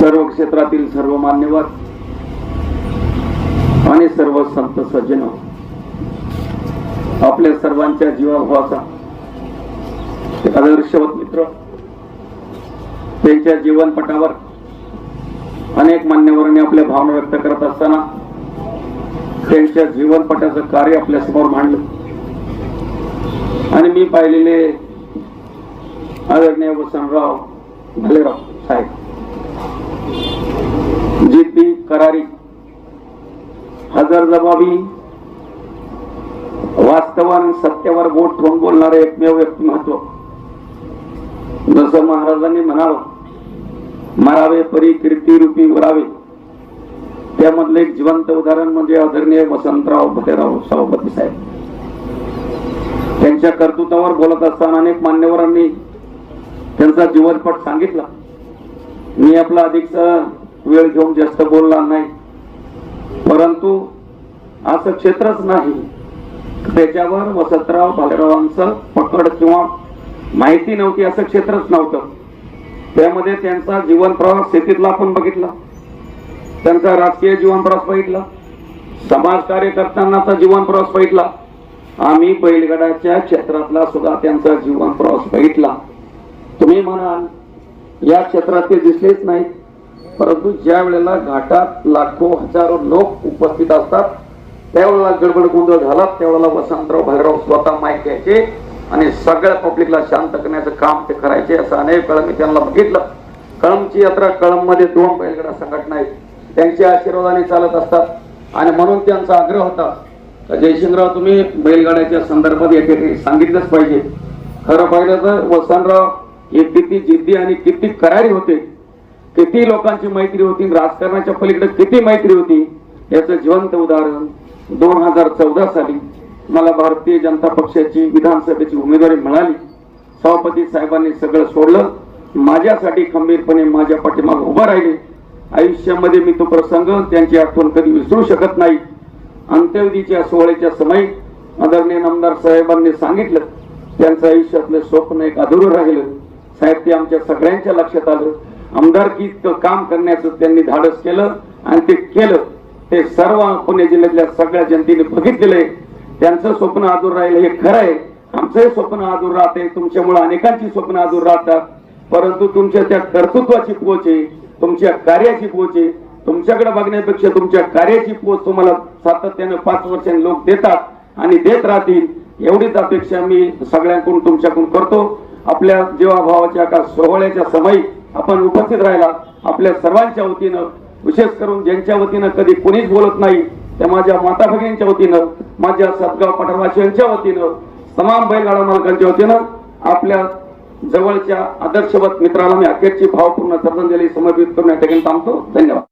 सर्व क्षेत्रातील सर्व मान्यवर आणि सर्व संत सज्जन आपल्या सर्वांच्या जीवाभावाचा आदर्शवत मित्र. त्यांच्या जीवनपटावर अनेक मान्यवरांनी आपल्या भावना व्यक्त करत असताना त्यांच्या जीवनपटाचं कार्य आपल्यासमोर मांडलं. आणि मी पाहिलेले आदरणीय वसंतराव भालेराव साहेब. जिद्दी करारी हजर जबाबी वास्तवान सत्यावर बोट ठेवून बोलणारे एकमेव व्यक्तिमत्व जसं महाराजांनी म्हणावं मारावे परी कीर्ती रूपी उरावे. त्यामधलं एक जिवंत उदाहरण म्हणजे आदरणीय वसंतराव भटेराव सभापती साहेब. त्यांच्या कर्तृत्वावर बोलत असताना अनेक मान्यवरांनी त्यांचा जीवनपट सांगितला. मी आपला अधिकचा वेळ घेऊन जास्त बोलला नाही. परंतु असं क्षेत्रच नाही. त्याच्यावर वसंतराव भालेरावांचं पकड किंवा माहिती नव्हती असं क्षेत्रच नव्हतं. त्यामध्ये त्यांचा जीवन प्रवास शेतीतला आपण बघितला. त्यांचा राजकीय जीवन प्रवास बघितला. समाज कार्य करतानाचा जीवन प्रवास बघितला. आम्ही बैलगडाच्या क्षेत्रातला सुद्धा त्यांचा जीवन प्रवास बघितला. तुम्ही म्हणाल या क्षेत्रात ते दिसलेच नाहीत. परंतु ज्या वेळेला घाटात लाखो हजारो लोक उपस्थित असतात त्यावेळेला गडबड गोंधळ झाला त्यावेळेला वसंतराव भैरव स्वतः माईक घ्यायचे आणि सगळ्या पब्लिकला शांत करण्याचं काम ते करायचे असं अनेक वेळा मी त्यांना बघितलं. कळमची यात्रा कळममध्ये दोन बैलगडा संघटना आहेत. त्यांच्या आशीर्वादाने चालत असतात. आणि म्हणून त्यांचा आग्रह होता जयसिंगराव तुम्ही बैलगाड्याच्या संदर्भात या सांगितलंच पाहिजे. खरं पाहिलं तर वसंतराव हे किती जिद्दी आणि किती करारी होते. किती लोकांची मैत्री होती राजकारणाच्या पलीकडे किती मैत्री होती. याचं जिवंत उदाहरण दोन हजार चौदा साली मला भारतीय जनता पक्षाची विधानसभेची उमेदवारी मिळाली. सभापती साहेबांनी सगळं सोडलं. माझ्यासाठी खंबीरपणे माझ्या पाठीमागे उभं राहिले. आयुष्यामध्ये मी तो प्रसंग त्यांची आठवण कधी विसरू शकत नाही. अंत्यविधीच्या सोहळ्याच्या समयी आदरणीय नामदार साहेबांनी सांगितलं त्यांचं आयुष्यातलं स्वप्न एक अधुरं राहिलं. साहेब ते आमच्या सगळ्यांच्या लक्षात आलं. आमदारकीत काम करण्याचं त्यांनी धाडस केलं आणि ते केलं. ते सर्व पुणे जिल्ह्यातल्या सगळ्या जनतेने बघितलेलं आहे. त्यांचं स्वप्न आदूर राहिलं हे खरं आहे. आमचंही स्वप्न आदूर राहते तुमच्यामुळे अनेकांची स्वप्न आदूर राहतात. परंतु तुमच्या त्या कर्तृत्वाची पोच आहे तुमच्या कार्याची पोच आहे. तुमच्याकडे बघण्यापेक्षा तुमच्या कार्याची पोच तुम्हाला सातत्याने पाच वर्षांनी लोक देतात आणि देत राहतील. एवढीच अपेक्षा मी सगळ्यांकडून तुमच्याकडून करतो. आपल्या जीवाभावाच्या का सोहळ्याच्या समयी आपण उपस्थित राहिला आपल्या सर्वांच्या वतीनं विशेष करून ज्यांच्या वतीनं कधी कोणीच बोलत नाही त्या माझ्या माता भगिनींच्या वतीनं माझ्या सदगाव पठारवासियांच्या वतीनं तमाम बैलगाडा मालकांच्या वतीनं आपल्या जवळच्या आदर्शवत मित्राला मी अखेरची भावपूर्ण श्रद्धांजली समर्पित करून या ठिकाणी थांबतो. धन्यवाद.